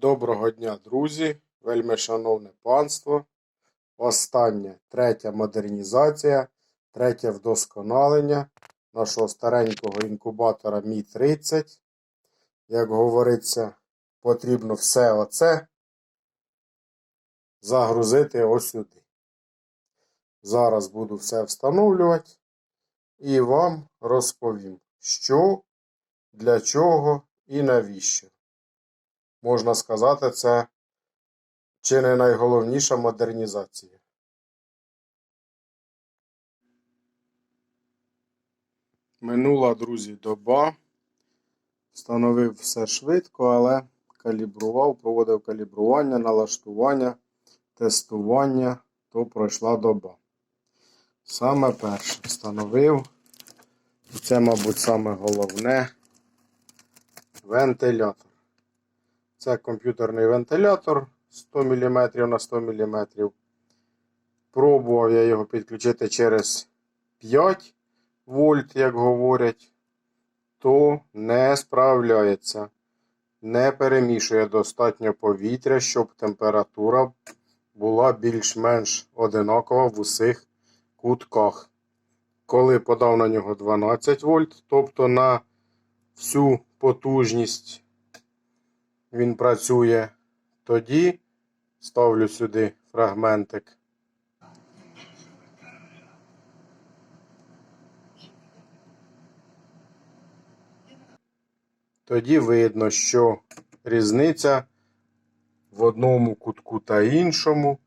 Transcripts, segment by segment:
Доброго дня, друзі, вельми шановне панство. Остання третя модернізація, третє вдосконалення нашого старенького інкубатора Мі 30. Як говориться, потрібно все оце загрузити ось сюди. Зараз буду все встановлювати і вам розповім, що, для чого і навіщо. Можна сказати, це чи не найголовніша модернізація. Минула, друзі, доба. Встановив все швидко, але калібрував, проводив калібрування, налаштування, тестування, то пройшла доба. Саме перше встановив, і це, мабуть, саме головне вентилятор. Це комп'ютерний вентилятор 100 мм на 100 мм. Пробував я його підключити через 5 вольт, як говорять, то не справляється. Не перемішує достатньо повітря, щоб температура була більш-менш одинакова в усіх кутках. Коли подав на нього 12 вольт, тобто на всю потужність він працює, тоді ставлю сюди фрагментик. Тоді видно, що різниця в одному кутку та іншому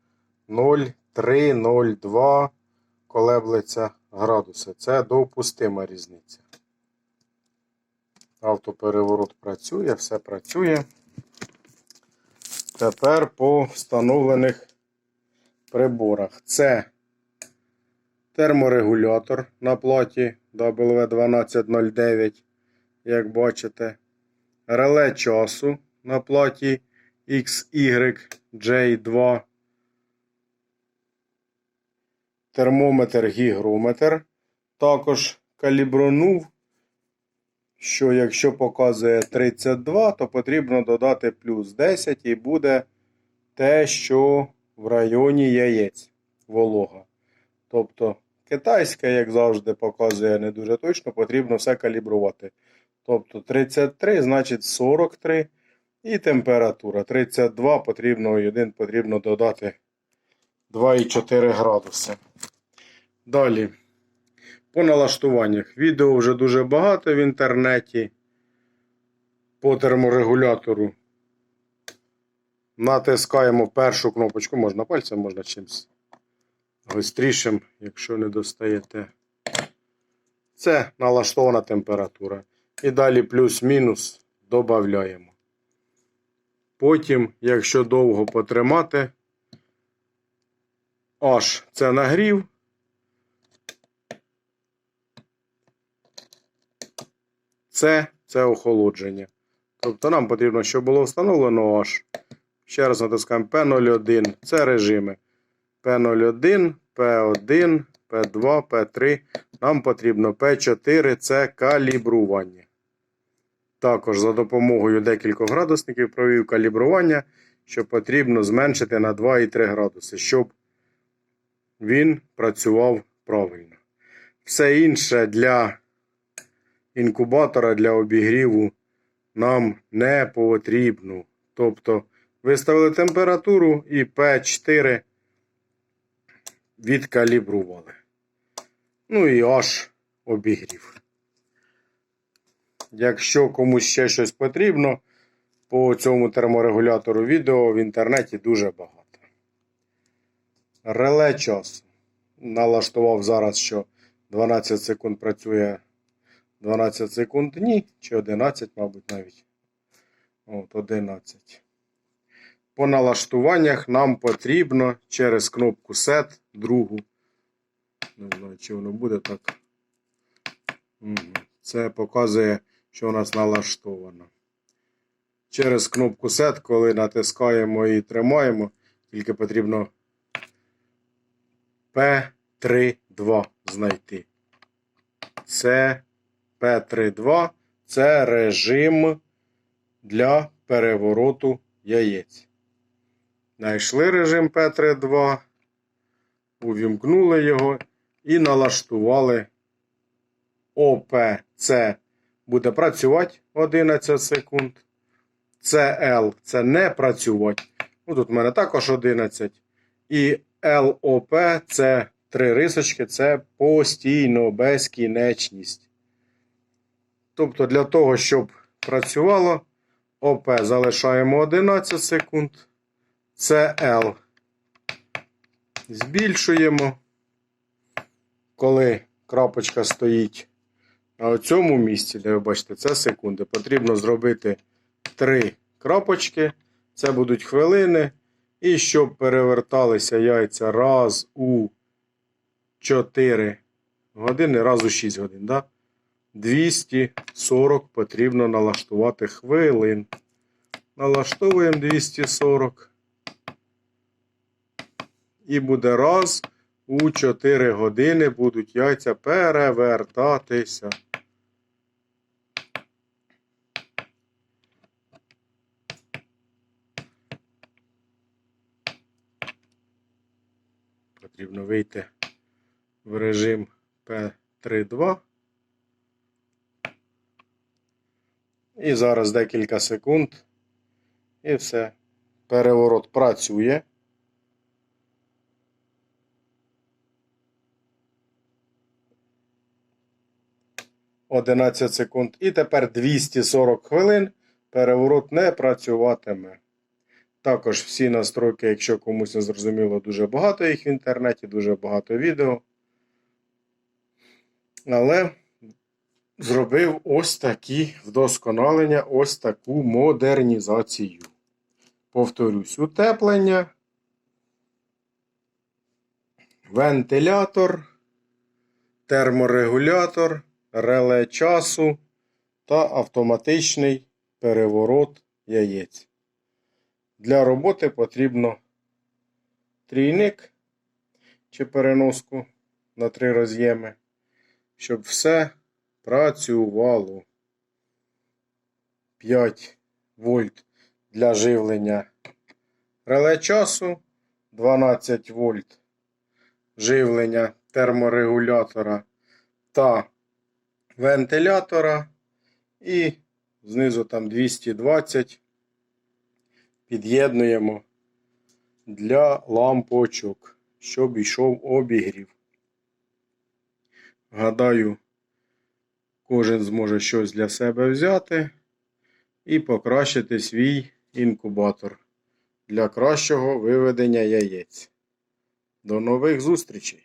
0,3-0,2 колеблеться градуси. Це допустима різниця. Автопереворот працює, все працює. Тепер по встановлених приборах. Це терморегулятор на платі W1209, як бачите. Реле часу на платі XYJ2. Термометр гігрометр. Також калібронув що якщо показує 32, то потрібно додати плюс 10 і буде те, що в районі яєць волога. Тобто китайська, як завжди, показує не дуже точно, потрібно все калібрувати. Тобто 33, значить 43 і температура. 32 потрібно і 1 потрібно додати 2,4 градуси. Далі. По налаштуваннях. Відео вже дуже багато в інтернеті. По терморегулятору. Натискаємо першу кнопочку, можна пальцем, можна чимось гострішим, якщо не достаєте. Це налаштована температура. І далі плюс-мінус додаємо. Потім, якщо довго потримати, аж це нагрів. Це це охолодження. Тобто нам потрібно, щоб було встановлено аж. Ще раз натискаємо P01. Це режими. P01, P1, P2, P3. Нам потрібно P4 це калібрування. Також за допомогою декількох градусників провів калібрування, що потрібно зменшити на 2,3 градуси, щоб він працював правильно. Все інше для інкубатора для обігріву нам не потрібно. Тобто виставили температуру і P4 відкалібрували. Ну і аж обігрів. Якщо комусь ще щось потрібно, по цьому терморегулятору відео в інтернеті дуже багато. Реле часу. Налаштував зараз, що 12 секунд працює 12 секунд ні, чи 11, мабуть, навіть. От, 11. По налаштуваннях нам потрібно через кнопку Set другу. Не знаю, чи воно буде так. Це показує, що у нас налаштовано. Через кнопку Set, коли натискаємо і тримаємо, тільки потрібно P32 знайти. Це P32 це режим для перевороту яєць. Знайшли режим P32, увімкнули його і налаштували ОПЦ буде працювати 11 секунд. CL це не працювати. Ну, тут в мене також 11. І LOP це три рисочки, це постійно безкінечність. Тобто, для того, щоб працювало, ОП залишаємо 11 секунд. CL збільшуємо. Коли крапочка стоїть на цьому місці, де ви бачите, це секунди, потрібно зробити 3 крапочки. Це будуть хвилини. І щоб переверталися яйця раз у 4 години, раз у 6 годин. Да? 240 потрібно налаштувати хвилин. Налаштовуємо 240. І буде раз у 4 години будуть яйця перевертатися. Потрібно вийти в режим P32. І зараз декілька секунд. І все. Переворот працює. Одинадцять секунд. І тепер 240 хвилин. Переворот не працюватиме. Також всі настройки, якщо комусь не зрозуміло, дуже багато їх в інтернеті, дуже багато відео. Але зробив ось такі вдосконалення, ось таку модернізацію. Повторюсь, утеплення, вентилятор, терморегулятор, реле часу та автоматичний переворот яєць. Для роботи потрібно трійник чи переноску на три роз'єми, щоб все працювало. 5 вольт для живлення реле часу, 12 вольт живлення терморегулятора та вентилятора, і знизу там 220 під'єднуємо для лампочок, щоб йшов обігрів. Гадаю, кожен зможе щось для себе взяти і покращити свій інкубатор для кращого виведення яєць. До нових зустрічей!